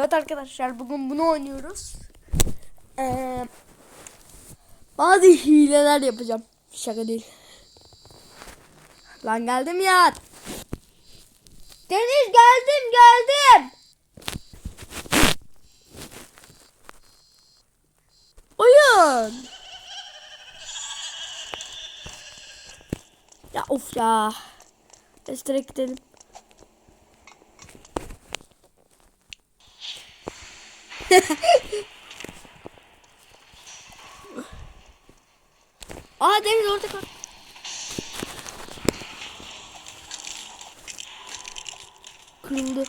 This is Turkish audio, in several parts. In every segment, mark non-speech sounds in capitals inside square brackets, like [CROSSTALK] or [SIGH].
Evet arkadaşlar bugün bunu oynuyoruz. Ee, bazı hileler yapacağım. Şaka değil. Lan geldim ya. Deniz geldim geldim. Oyun. Ya of ya. Biz direkt. Aa Deniz orada kal. Kırıldı.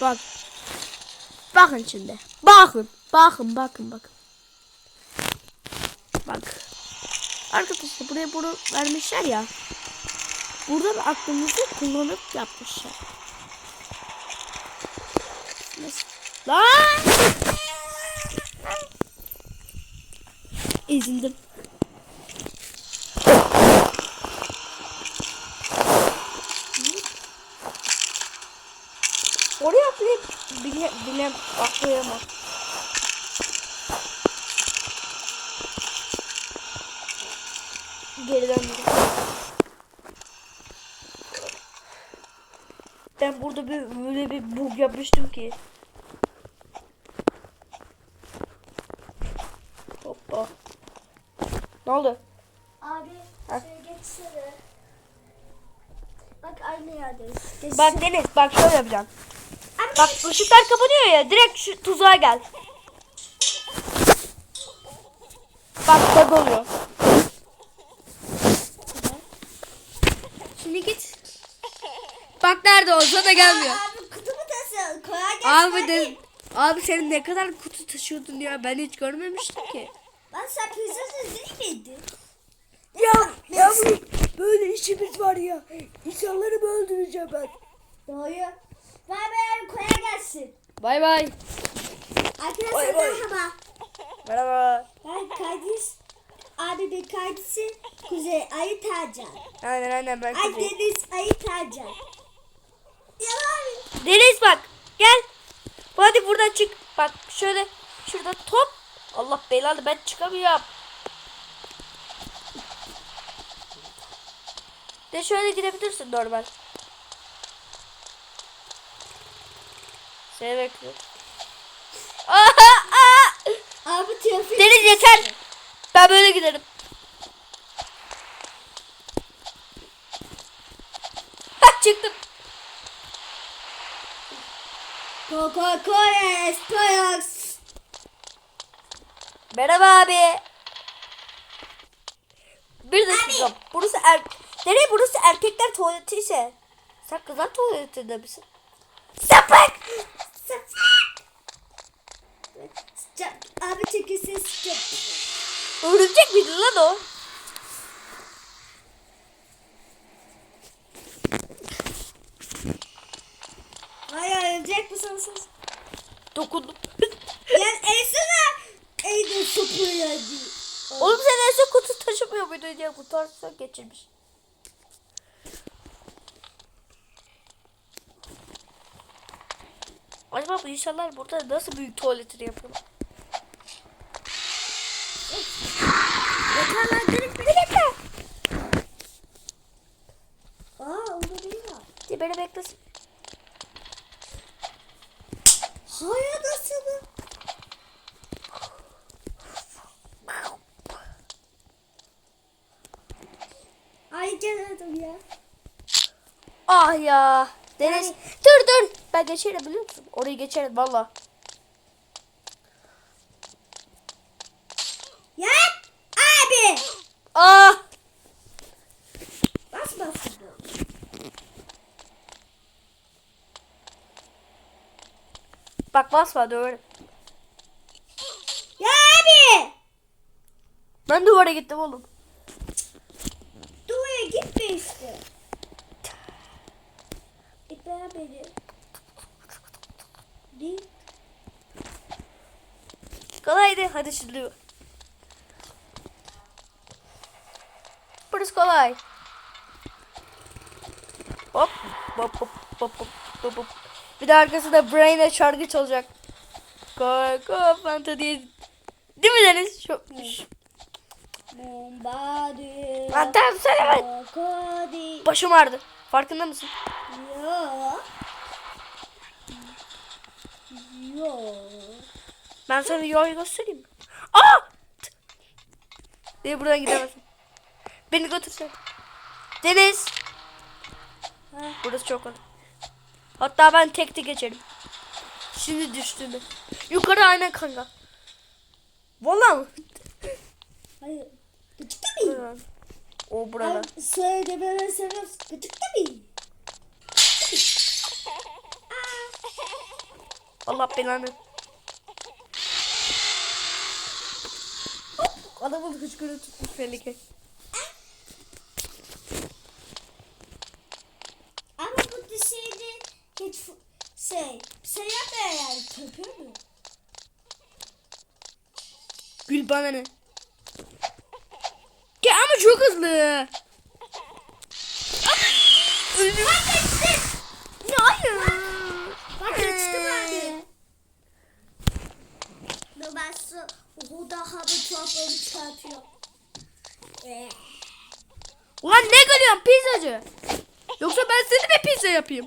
Bak. Bakın şimdi. Bakın. Bakın bakın bakın. Bak. Arkadaşlar buraya bunu vermişler ya. Burada da aklımızı kullanıp yapmışlar. Nasıl? Lan! Ezildim. Oraya atlayıp bile bile atlayamam. Geri döndüm. Ben burada bir böyle bir bug yapmıştım ki. Ne oldu? Abi Ha. şöyle geçsene. Bak aynı yerdeyiz. Geçsene. Bak Deniz bak şöyle yapacağım. Abi, Bak ışıklar kapanıyor ya direkt şu tuzağa gel. Bak bug oluyor. Şimdi git. Bak nerede olsa da gelmiyor. Abi kutu mu tasın? Kolay gelsin Abi de abi senin ne kadar kutu taşıyordun ya ben hiç görmemiştim ki. Lan sen pizzacı değil miydin? Ya ya böyle işimiz var ya. İnsanları mı öldüreceğim ben? Doğru. Bay bay abi kolay gelsin. Bay bay. Arkadaşlar Bay bay. merhaba. Merhaba. Ben kardeş. Abi bir kardeşi Kuzey Ayı Tercan. Aynen aynen ben Ay. Deniz Ayı Tercan. Yalan. Deniz bak gel. Hadi buradan çık. Bak şöyle şurada top. Allah belanı ben çıkamıyorum. De şöyle gidebilirsin normal. Seni bekliyorum. Aha, [LAUGHS] aha! Abi trafik. Deniz yeter. Ben böyle giderim. Ha çıktım. Coca-Cola Espanox. Merhaba abi. Bir dakika. Burası er... Nereye burası erkekler tuvaleti ise? Sen kızlar tuvaletinde misin? Sapık! Sıcak. Abi çekilsin sıcak. Örümcek miydi lan o? Hayır ölecek misin siz? Dokundum. Yani Elsana. Eyde sopuyor yani. Oğlum sen ese kutu taşımıyor muydun diye kurtarsa geçirmiş. Acaba bu insanlar burada nasıl büyük tuvaletini yapıyorlar? Yeter lan direkt beni bekle. Aa onda değil var. Beni beklesin. Hayır nasıl? Ay ya. Ah ya. Deniz. Yani- Dur dur. Ben geçerim biliyor musun? Orayı geçerim valla. Ya abi. Ah. Bas bas. Bak basma döverim. Ya abi. Ben duvara gittim oğlum. Duvara gitme işte. Beni. Git. Kolaydı. Hadi şimdi. Burası kolay. Hop. Hop hop hop hop hop hop. Bir de arkasında Brain'e şarkı çalacak. Go Fanta diye. Değil mi Deniz? Çok... Bombardıyor. Lan tamam söyleme. Başım ağrıdı. Farkında mısın? Yo. Yo. Ben sana yol göstereyim. Aa! T- Diye buradan gidemezsin. Beni götürsen. Deniz. Burası çok kolay. Hatta ben tekte geçerim. Şimdi düştüğümü. Yukarı aynen kanka. Vallahi mı? Hayır. Gıcık tabii. O burada. Söyle böyle seviyorsun. Gıcık tabii. Allah belanı. Adamın hıçkırığı tutmuş belli ki. Ama bu dişiyle hiç şey, şey yapmıyor yani. Köpüğü mü? Gül bana ne? Ya ama çok hızlı. Öldüm. Ya hayır. Bak geçtim abi. Dur ben su. O da hava çorbanı çıkartıyor. Eh. Ulan ne gülüyorsun pizzacı? Yoksa ben seni mi pizza yapayım?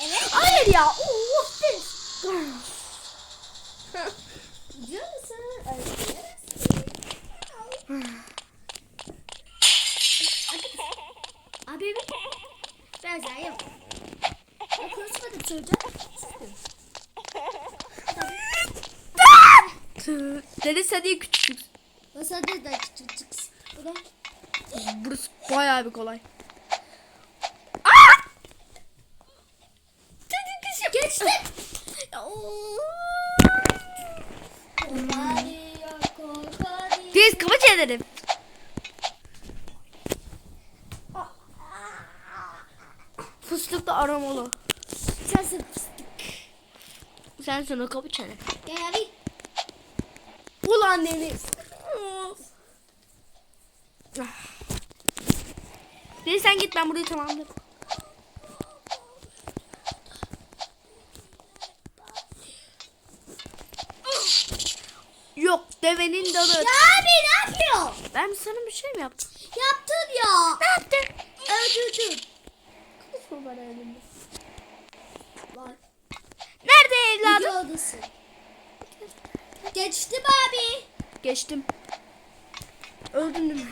Evet. Hayır ya. Musun? Öyle. Abi bir daha. Ben konuşmadım çocuğa. Deniz sen iyi küçüksün. Masa da da küçücüksün. Burası bayağı bir kolay. Geçtim. Deniz kafa çenerim. Fıstıklı aromalı. Sensin fıstık. Sen sana kapı çene. Gel abi. Ulan Deniz. Deniz sen git ben burayı tamamladım. Yok devenin dalı. Ya abi ne yapıyor? Ben sana bir şey mi yaptım? Yaptın ya. Ne yaptın? Öldürdün. Kızma bana elimde. Var. Nerede evladım? Videodasın. Geçtim abi. Geçtim. Mi?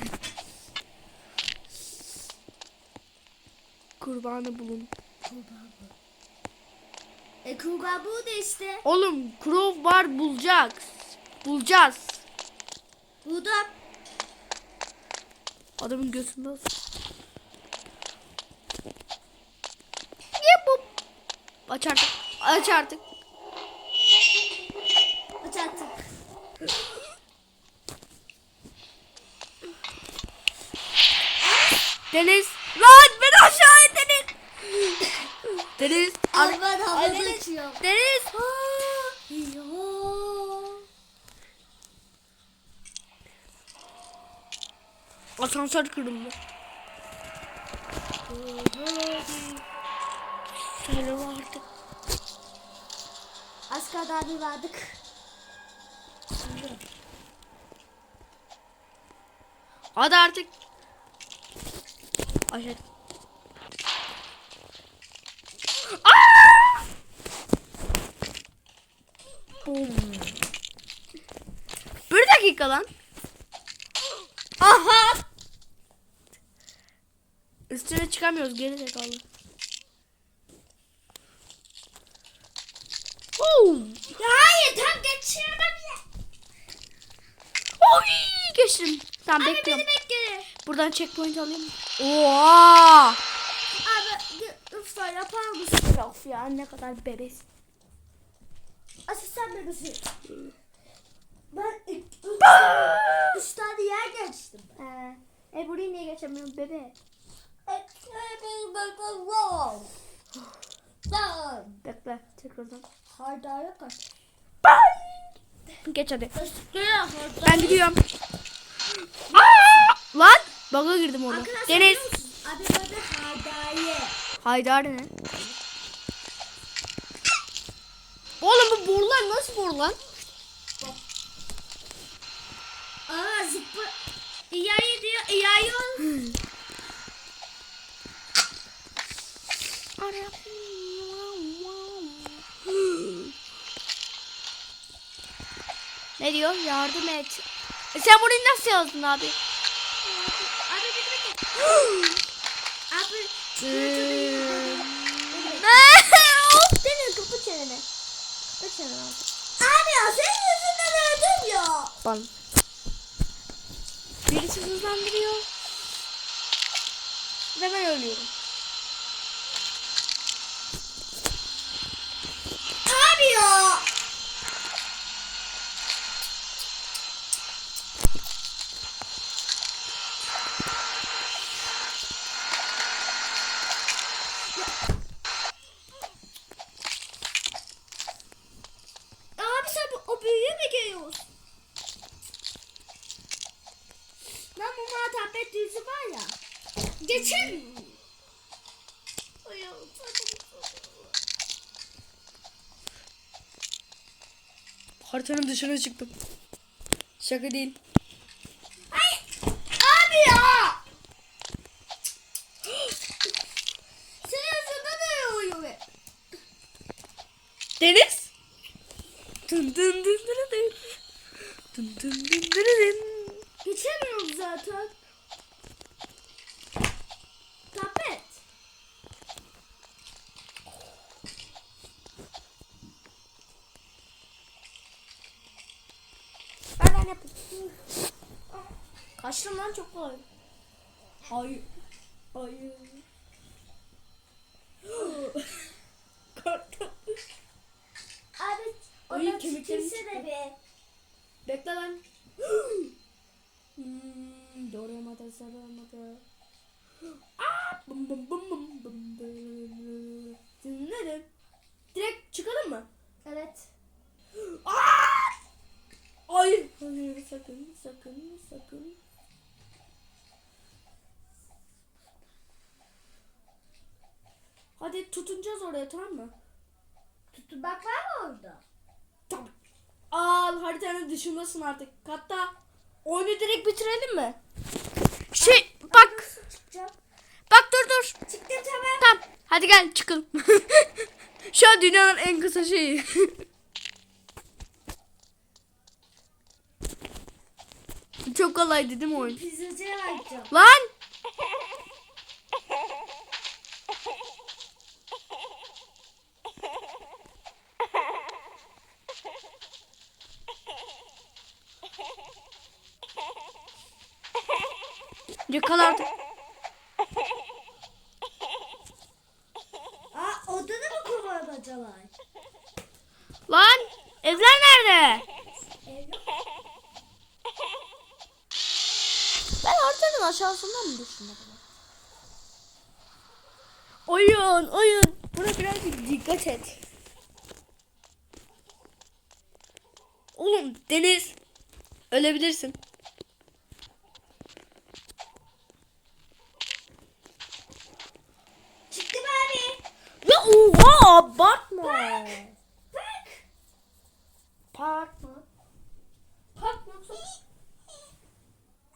Kurbanı bulun. E kurbağa burada işte. Oğlum Crow var bulacağız. Bulacağız. Burada. Adamın göğsünde olsun. Yapıp. Aç artık. Aç artık. Aç artık. Deniz. Lan beni aşağı et Deniz. Deniz. ar- Hayvan havada Deniz. uçuyor. Deniz. Yo. Asansör kırıldı. Söyle artık. Az kadar bir vardık. Hadi artık. Aşağı. Boom. Bir dakika lan. Aha. Üstüne çıkamıyoruz geri zekalı. Ya hayır tam geçiyorum bile. Oy, geçtim. Tamam Abi bekliyorum. beni bekle. Buradan checkpoint alayım? Oha! Abi lütfen yapar mısın? Of ya ne kadar bebes. Asistan bebesi. Ben üç, üç tane yer geçtim. Ee, e burayı niye geçemiyorum bebe? Lan. Bekle tekrardan. Haydara kaç. Geç hadi. Ben gidiyorum. Aa! Lan baga girdim orada. Arkadaşlar Deniz. biliyor musun? Abi böyle haydaya. Haydar ne? Oğlum bu borular nasıl boru lan? Aa zıpla. İyayı diyor. İyayı ol. ne diyor? Yardım et. E sen burayı nasıl yazdın abi? Abi bir dakika. Abi. of dene kapı çeneni. Kapı çeneni abi. Abi ya senin yüzünden öldüm ya. Bana. Birisi hızlandırıyor. Ve ben ölüyorum. Abi ya. Abi sen bu- o büyüğü mü geliyorsun? Lan bu muhatabet düzü var ya. Ay, Haritanın dışına çıktım. Şaka değil. Ay, abi ya. Senin yüzünden ne oluyor be? Deniz. Dın dın dın dın dın. Dın dın dın dın dın. Geçemiyorum zaten. Tapet. Ben ben yapayım. Kaçtım lan çok kolay. Hayır. Korktum. Abi Ay, ona kemiklerim tükürsene be. Bekle lan. hmm, doğrayamadı, saramadı. Aa, bum bum bum bum bum bum. Dinledim. Direkt çıkalım mı? Evet. Aa! Hayır. Hayır sakın sakın sakın. Hadi tutunacağız oraya tamam mı? Tutun bak var mı orada? Tamam. Al haritanın dışındasın artık. Hatta oyunu direkt bitirelim mi? Şey bak bak dur dur. Çıktım tamam. Tamam hadi gel çıkalım. [LAUGHS] Şu an dünyanın en kısa şeyi. [LAUGHS] Çok kolaydı değil mi oyun? Pizzacıya vereceğim. Lan! Yakalardık. Aa odada mı kovalamaca var? Lan! Evler nerede? Ev yok. Ben haritanın aşağısından mı düştüm acaba? oyun oyun. Buna birazcık dikkat et. Oğlum Deniz. Ölebilirsin. Çıktım abi. Ya oha abartma. Bak. Park mı? Park mı yoksa?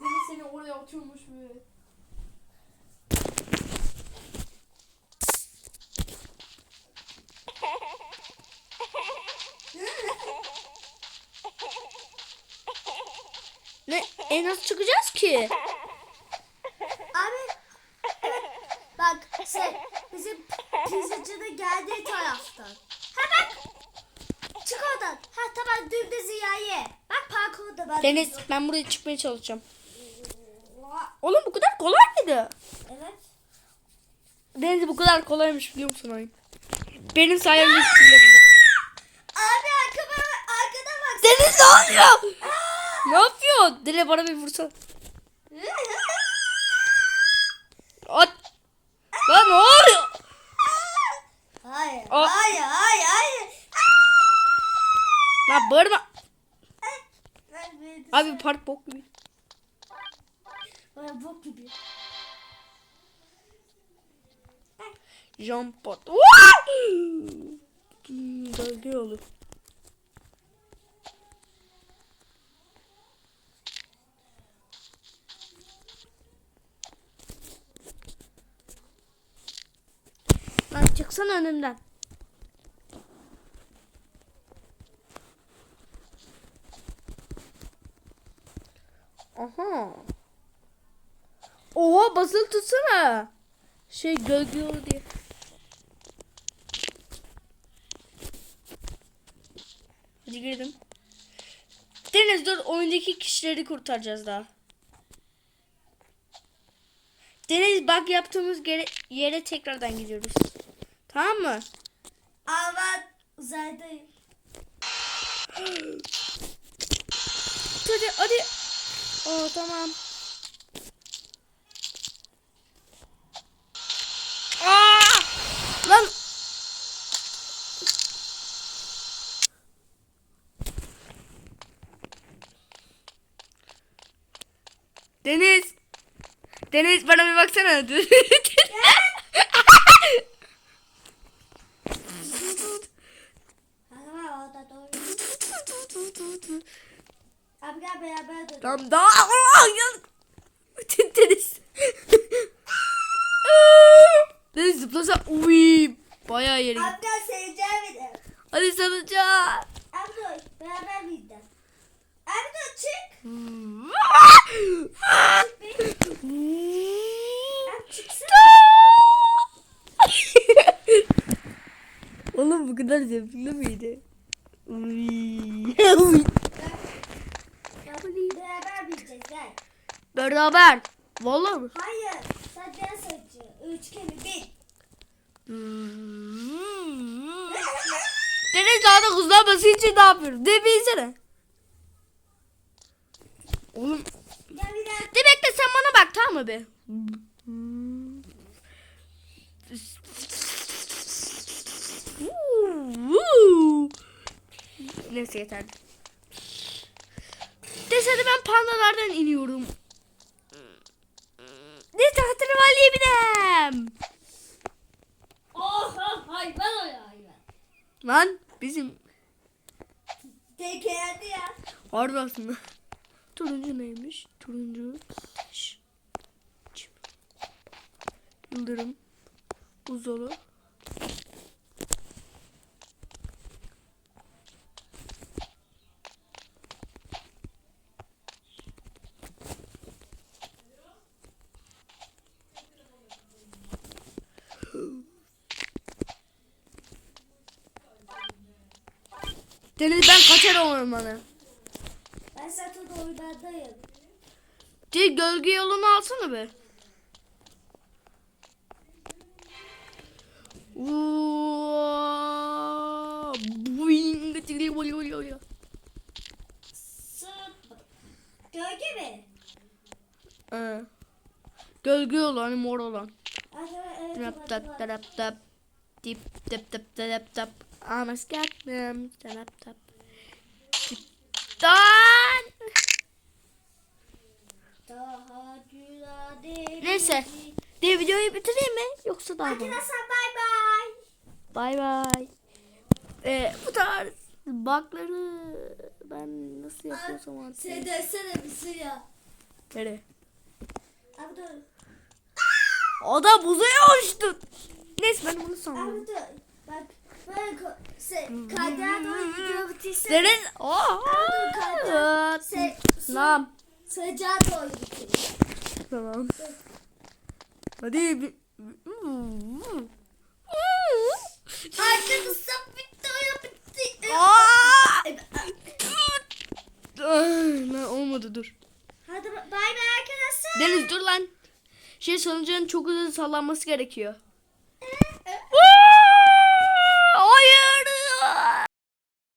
Deniz seni oraya atıyormuş böyle. Ne? E nasıl çıkacağız ki? Abi. Evet. Bak şey bizim pizzacının geldiği taraftan. Ha bak. Çık oradan. Ha tamam dümdüz ziyaya. Bak parkurda ben. Deniz ben buraya çıkmaya çalışacağım. Oğlum bu kadar kolay mıydı? Evet. Deniz bu kadar kolaymış biliyor musun oyun? Benim sayemde bile Abi arkama arkada bak. Deniz ne oluyor? ne yapıyor? Dile bana bir vursa. At. Lan ne oluyor? Hayır, Aa. hayır, hayır, hayır. Lan bağırma. Abi park bok gibi. Ben bok gibi. Jump pot. Dalga olur. Çıksana önümden. Aha. Oha basılı tutsana. Şey gölge yolu diye. Hadi girdim. Deniz dur oyundaki kişileri kurtaracağız daha. Deniz bak yaptığımız yere, yere tekrardan gidiyoruz. Tamam mı? Ama uzaydayım. Hadi hadi. Oo tamam. Aa! Lan Deniz. Deniz bana bir baksana. [LAUGHS] Orada doğru. Abi gel beraber dön. Tamam daha. Aa, ya. Deniz. Deniz [LAUGHS] zıplasa. Uy. Bayağı yere. Abi gel seveceğim bir. Hadi sarılacağım. Abi dur beraber gideceğiz. Abi dur çık. Abi çıksana. [LAUGHS] Oğlum bu kadar zevkli miydi? Beraber gideceğiz gel. Beraber. Vallahi mi? Hayır. Sen ben sayacağım. Üç kere bir. Deniz daha da kızlanması için ne yapıyorum? De bilsene. Oğlum. Daha. De sen bana bak tamam mı be? Neyse yeter. Hadi ben pandalardan iniyorum. Neyse hatırlamalıyım binem. Oh oh hayvan o ya hayvan. Lan bizim Tek geldi ya. Harbi aslında. Turuncu neymiş? Turuncu. Yıldırım. Buzdolu. Kaçarım ormanı. Ben zaten oyundayım. Değil gölge yolunu alsana be. Gölge mi? Ee, Gölge yolu hani mor olan. Tap tap tap tap. Tip tap tap tap tap. Ama skakmam. Tap tap. Değil. Neyse. De videoyu bitireyim mi? Yoksa daha mı? Arkadaşlar bay bay. Bay bay. Ee, bu tarz bakları ben nasıl yapıyorsam artık. Sen dönsene bir şey ya. Nereye? Abi dur. O da buzuya uçtu. Neyse ben bunu sandım. Abi dur. Bak gidiyor. Deniz. Oha. Tamam. sıcağa doğru bitir. Tamam. Hadi. Arkadaşlar bitti oyun bitti. Aa! Lan olmadı dur. Hadi bay bay arkadaşlar. Deniz dur lan. Şey salıncağın çok hızlı sallanması gerekiyor.